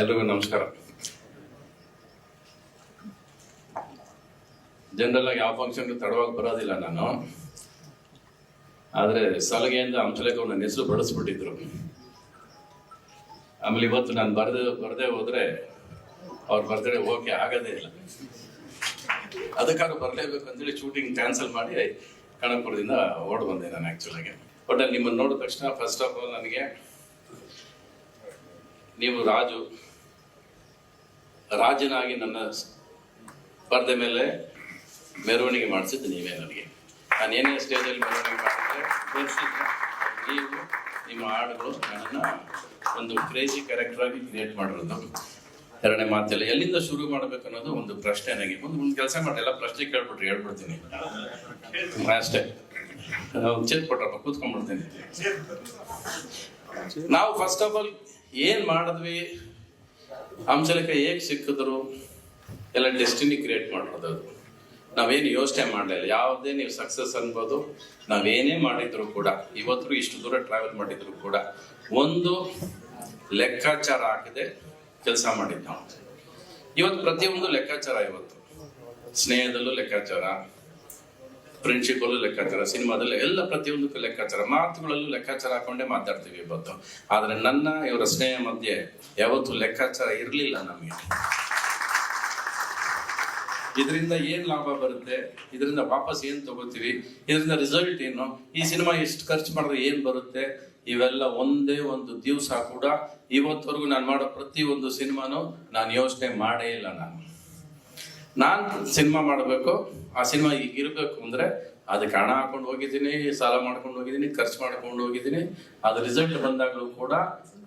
ಎಲ್ರಿಗೂ ನಮಸ್ಕಾರ. ಜನರಲ್ ಆಗಿ ಯಾವ ಫಂಕ್ಷನ್ ತಡವಾಗಿ ಬರೋದಿಲ್ಲ ನಾನು. ಆದರೆ ಸಲಗೆಯಿಂದ ಹಂಸಲೇಖ ನನ್ನ ಹೆಸರು ಬಳಸ್ಬಿಟ್ಟಿದ್ರು. ಆಮೇಲೆ ಇವತ್ತು ನಾನು ಬರದೆ, ಬರದೇ ಹೋದ್ರೆ ಅವ್ರ ಬರ್ತ್ಡೇ ಓಕೆ ಆಗೋದೇ ಇಲ್ಲ. ಅದಕ್ಕಾದ್ರೂ ಬರಲೇಬೇಕು ಅಂತೇಳಿ ಶೂಟಿಂಗ್ ಕ್ಯಾನ್ಸಲ್ ಮಾಡಿ ಕಣಪುರದಿಂದ ಓಡ್ ಬಂದೆ ನಾನು ಆ್ಯಕ್ಚುಲಾಗಿ ಬಟ್ ಅಲ್ಲಿ ನಿಮ್ಮನ್ನು ನೋಡಿದ ತಕ್ಷಣ ಫಸ್ಟ್ ಆಫ್ ಆಲ್ ನನಗೆ ನೀವು ರಾಜು, ರಾಜನಾಗಿ ನನ್ನ ಸ್ಪರ್ಧೆ ಮೇಲೆ ಮೆರವಣಿಗೆ ಮಾಡಿಸಿದ್ದು ನೀವೇ ನನಗೆ. ನಾನು ಏನೇ ಸ್ಟೇಜಲ್ಲಿ ಮೆರವಣಿಗೆ ಮಾಡಿದ್ರೆ ನೀವು ನಿಮ್ಮ ಹಾಡುಗಳು ನನ್ನನ್ನು ಒಂದು ಕ್ರೇಜಿ ಕ್ಯಾರೆಕ್ಟರ್ ಆಗಿ ಕ್ರಿಯೇಟ್ ಮಾಡಿರೋದು. ಎರಡನೇ ಮಾತಿಲ್ಲ, ಎಲ್ಲಿಂದ ಶುರು ಮಾಡಬೇಕು ಅನ್ನೋದು ಒಂದು ಪ್ರಶ್ನೆ ನನಗೆ ಒಂದು ಒಂದು ಕೆಲಸ ಮಾಡಿ, ಎಲ್ಲ ಪ್ರಶ್ನೆ ಕೇಳ್ಬಿಟ್ರಿ ಹೇಳ್ಬಿಡ್ತೀನಿ. ಅಷ್ಟೇ. ಚೇರ್ ಕೊಟ್ರಪ್ಪ, ಕೂತ್ಕೊಂಡ್ಬಿಡ್ತೀನಿ. ನಾವು ಫಸ್ಟ್ ಆಫ್ ಆಲ್ ಏನ್ ಮಾಡಿದ್ವಿ? ಅಂಶಲಕ ಹೇಗ್ ಸಿಕ್ಕಿದ್ರು? ಎಲ್ಲ ಡೆಸ್ಟಿನಿ ಕ್ರಿಯೇಟ್ ಮಾಡಿರೋದು ಅದು. ನಾವೇನು ಯೋಚನೆ ಮಾಡಲಿಲ್ಲ ಯಾವುದೇ ನೀವು ಸಕ್ಸಸ್ ಅನ್ಬೋದು. ನಾವೇನೇ ಮಾಡಿದ್ರು ಕೂಡ ಇವತ್ತು ಇಷ್ಟು ದೂರ ಟ್ರಾವೆಲ್ ಮಾಡಿದ್ರು ಕೂಡ, ಒಂದು ಲೆಕ್ಕಾಚಾರ ಹಾಕದೆ, ಕೆಲಸ ಮಾಡಿದ್ದು ನಾವು. ಇವತ್ತು ಪ್ರತಿಯೊಂದು ಲೆಕ್ಕಾಚಾರ ಇವತ್ತು. ಸ್ನೇಹದಲ್ಲೂ ಲೆಕ್ಕಾಚಾರ. ಫ್ರೆಂಡ್ಶಿಪ್ಪಲ್ಲೂ ಲೆಕ್ಕಾಚಾರ, ಸಿನಿಮಾದಲ್ಲಿ ಎಲ್ಲ ಪ್ರತಿಯೊಂದಕ್ಕೂ ಲೆಕ್ಕಾಚಾರ, ಮಾತುಗಳಲ್ಲೂ ಲೆಕ್ಕಾಚಾರ ಹಾಕೊಂಡೇ ಮಾತಾಡ್ತೀವಿ ಇವತ್ತು. ಆದರೆ ನನ್ನ, ಇವರ ಸ್ನೇಹ ಮಧ್ಯೆ ಯಾವತ್ತೂ ಲೆಕ್ಕಾಚಾರ ಇರಲಿಲ್ಲ ನಮಗೆ. ಇದರಿಂದ ಏನ್ ಲಾಭ ಬರುತ್ತೆ? ಇದರಿಂದ ವಾಪಸ್ ಏನ್ ತಗೋತೀವಿ ಇದರಿಂದ ರಿಸಲ್ಟ್ ಏನು? ಈ ಸಿನಿಮಾ ಎಷ್ಟು ಖರ್ಚು ಮಾಡಿದ್ರೆ ಏನ್ ಬರುತ್ತೆ? ಇವೆಲ್ಲ ಒಂದೇ ಒಂದು ದಿವಸ ಕೂಡ ಇವತ್ತವರೆಗೂ ನಾನು ಮಾಡೋ ಪ್ರತಿ ಒಂದು ಸಿನಿಮಾನು ನಾನು ಯೋಚನೆ ಮಾಡೇ ಇಲ್ಲ ನಾನು. ನಾನು ಸಿನಿಮಾ ಮಾಡಬೇಕು. ಆ ಸಿನಿಮಾ ಈಗ ಇರಬೇಕು ಅಂದ್ರೆ ಅದಕ್ಕೆ ಹಣ ಹಾಕೊಂಡು ಹೋಗಿದ್ದೀನಿ, ಸಾಲ ಮಾಡ್ಕೊಂಡು ಹೋಗಿದ್ದೀನಿ, ಖರ್ಚು ಮಾಡ್ಕೊಂಡು ಹೋಗಿದ್ದೀನಿ. ಅದು ರಿಸಲ್ಟ್ ಬಂದಾಗಲೂ ಕೂಡ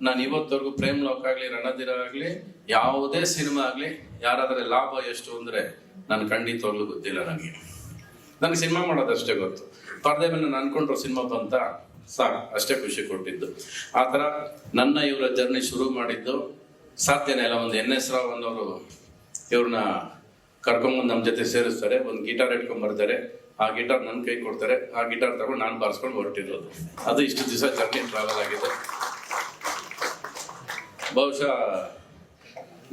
ನಾನು ಇವತ್ತವರೆಗೂ ಪ್ರೇಮ್ ಲೋಕ್ ಆಗಲಿ, ರಣಧೀರ ಆಗಲಿ, ಯಾವುದೇ ಸಿನಿಮಾ ಆಗಲಿ ಯಾರಾದ್ರೆ ಲಾಭ ಎಷ್ಟು ಅಂದ್ರೆ ನಾನು ಖಂಡಿತವಾಗ್ಲೂ ಗೊತ್ತಿಲ್ಲ ನನಗೆ ನನಗೆ ಸಿನಿಮಾ ಮಾಡೋದಷ್ಟೇ ಗೊತ್ತು. ಪರದೆ ಮೇಲೆ ನಾನು ಅನ್ಕೊಂಡ್ರು ಸಿನಿಮಾ ಬಂತ, ಸಾಕು, ಅಷ್ಟೇ ಖುಷಿ ಕೊಟ್ಟಿದ್ದು. ಆ ಥರ ನನ್ನ ಇವರ ಜರ್ನಿ ಶುರು ಮಾಡಿದ್ದು ಸಾಧ್ಯನೇ ಇಲ್ಲ. ಒಂದು ಎನ್ ಎಸ್ ರಾವ್ ಅನ್ನೋರು, ಇವ್ರನ್ನ ಕರ್ಕೊಂಬಂದು ನಮ್ಮ ಜೊತೆ ಸೇರಿಸ್ತಾರೆ, ಒಂದು ಗಿಟಾರ್ ಇಟ್ಕೊಂಡ್ ಬರ್ತಾರೆ. ಆ ಗಿಟಾರ್ ನನ್ನ ಕೈ ಕೊಡ್ತಾರೆ, ಆ ಗಿಟಾರ್ ತಗೊಂಡು ನಾನು ಬಾರಿಸ್ಕೊಂಡು ಹೊರಟಿರೋದು. ಅದು ಇಷ್ಟು ದಿವಸ ಜರ್ನಿ ಟ್ರಾವೆಲ್ ಆಗಿದೆ. ಬಹುಶಃ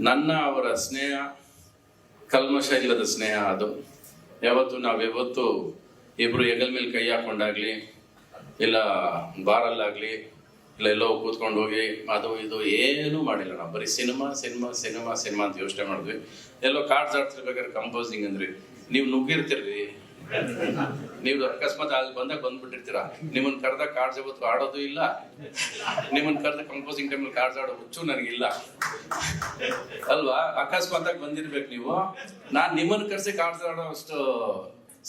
ನನ್ನ ಅವರ ಸ್ನೇಹ, ಕಲ್ಮಶ ಇಲ್ಲದ ಸ್ನೇಹ ಅದು. ಯಾವತ್ತು ನಾವು ಯಾವತ್ತು ಇಬ್ರು ಹೆಗಲ್ ಮೇಲೆ ಕೈ ಹಾಕೊಂಡಾಗ್ಲಿ, ಇಲ್ಲ ಬಾರಲ್ಲಾಗ್ಲಿ ಇಲ್ಲ ಎಲ್ಲೋ ಕೂತ್ಕೊಂಡು ಹೋಗಿ ಅದು ಇದು ಏನೂ ಮಾಡಿಲ್ಲ ನಾವು. ಬರೀ ಸಿನಿಮಾ ಸಿನಿಮಾ ಸಿನಿಮಾ ಸಿನಿಮಾ ಅಂತ ಯೋಚನೆ ಮಾಡಿದ್ವಿ. ಎಲ್ಲೋ ಕಾರ್ಡ್ಸ್ ಆಡ್ತಿರ್ಬೇಕಾದ್ರೆ ಕಂಪೋಸಿಂಗ್ ಅಂದ್ರಿ, ನೀವು ನುಗ್ಗಿರ್ತಿರ್ರಿ ನೀವು ಅಕಸ್ಮಾತ್ ಅಲ್ಲಿ ಬಂದಾಗ ಬಂದ್ಬಿಟ್ಟಿರ್ತೀರ. ನಿಮ್ಮನ್ನ ಕರೆದ ಕಾರ್ಡ್ಸ್ ಯಾವತ್ತು ಆಡೋದು ಇಲ್ಲ. ನಿಮ್ಮನ್ನ ಕರೆದ ಕಂಪೋಸಿಂಗ್ ಟೈಮಲ್ಲಿ ಕಾರ್ಡ್ಸ್ ಆಡೋ ಹುಚ್ಚು ನನಗಿಲ್ಲ ಅಲ್ವಾ? ಅಕಸ್ಮಾತ್ ಬಂದಿರ್ಬೇಕು ನೀವು. ನಾನು ನಿಮ್ಮನ್ನ ಕರೆಸಿ ಕಾರ್ಡ್ಸ್ ಆಡೋ ಅಷ್ಟು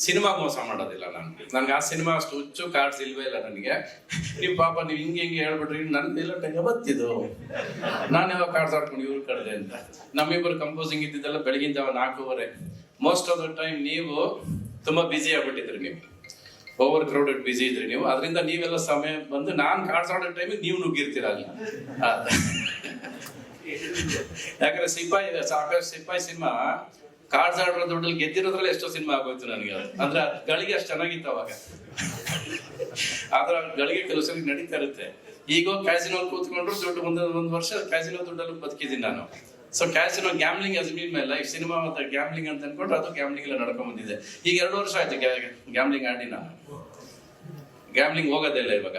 ಸಿನಿಮಾ ಮೋಸ ಮಾಡೋದಿಲ್ಲ ನಾನು ನನ್ಗೆ ಆ ಸಿನಿಮಾ ಅಷ್ಟು ಹುಚ್ಚು ಕಾರ್ಡ್ಸ್ ಇಲ್ವೇ ಇಲ್ಲ ನನಗೆ. ನೀವು ಪಾಪ ನೀವು ಹಿಂಗೆ ಹಿಂಗೆ ಹೇಳ್ಬಿಟ್ರಿ ನನ್ನ ಇಲ್ಲ ಯಾವತ್ತಿದು ನಾನು ಯಾವಾಗ ಕಾರ್ಡ್ಸ್ ಆಡ್ಕೊಂಡು ಇವ್ರು ಕರೆದೆ ಅಂತ. ನಮ್ಮಿಬ್ಬರು ಕಂಪೋಸಿಂಗ್ ಇದ್ದಿದ್ದೆಲ್ಲ ಬೆಳಗಿನ ಜಾವ ನಾಲ್ಕೂವರೆ. ಮೋಸ್ಟ್ ಆಫ್ ದ ಟೈಮ್ ನೀವು ತುಂಬಾ ಬ್ಯುಸಿ ಆಗ್ಬಿಟ್ಟಿದ್ರಿ ನೀವು. ಓವರ್ ಕ್ರೌಡೆಡ್ ಬ್ಯುಸಿ ಇದ್ರಿ ನೀವು. ಅದರಿಂದ ನೀವೆಲ್ಲ ಸಮಯ ಬಂದು ನಾನು ಕಾರ್ಡ್ಸ್ ಆಡೋ ಟೈಮಿಗೆ ನೀವು ನುಗ್ಗಿರ್ತೀರ ಅಲ್ಲಿ. ಯಾಕಂದ್ರೆ ಸಿಪಾಯಿ, ಸಾಕಷ್ಟು ಸಿಪಾಯಿ ಸಿನಿಮಾ ಕಾರ್ಡ್ಸ್ ಆಡ್ರ ದುಡ್ಡಲ್ಲಿ ಗೆದ್ದಿರೋದ್ರಲ್ಲಿ ಎಷ್ಟೋ ಸಿನಿಮಾ ಆಗೋಯ್ತು ನನಗೆ ಅಂದ್ರೆ ಅದ್ ಗಳಿಗೆ ಅಷ್ಟು ಚೆನ್ನಾಗಿತ್ತು ಅವಾಗ. ಆದ್ರೆ ಗಳಿಗೆ ಕೆಲಸ ನಡೀತಾ ಇರುತ್ತೆ. ಈಗ ಕ್ಯಾಸಿನೋ ಕೂತ್ಕೊಂಡ್ರು ದುಡ್ಡು ಒಂದು ಒಂದು ವರ್ಷ ಕ್ಯಾಸಿನೋ ದುಡ್ಡಲ್ಲಿ ಬದುಕಿದ್ದೀನಿ ನಾನು. So casino gambling as main ಮೇಲೆ ಈ ಸಿನಿಮಾ ಮತ್ತೆ ಗ್ಯಾಮ್ಲಿಂಗ್ ಅಂತ ಅನ್ಕೊಂಡ್ರೆ ಅದು ಗ್ಯಾಮ್ಲಿಂಗ್ ಎಲ್ಲ ನಡ್ಕೊಂಡ್ ಬಂದಿದೆ. ಈಗ ಎರಡು ವರ್ಷ ಆಯ್ತು ಗ್ಯಾಮ್ಲಿಂಗ್ ಆಡಿ ನಾನು. ಗ್ಯಾಮ್ಲಿಂಗ್ ಹೋಗೋದೇ ಇಲ್ಲ ಇವಾಗ.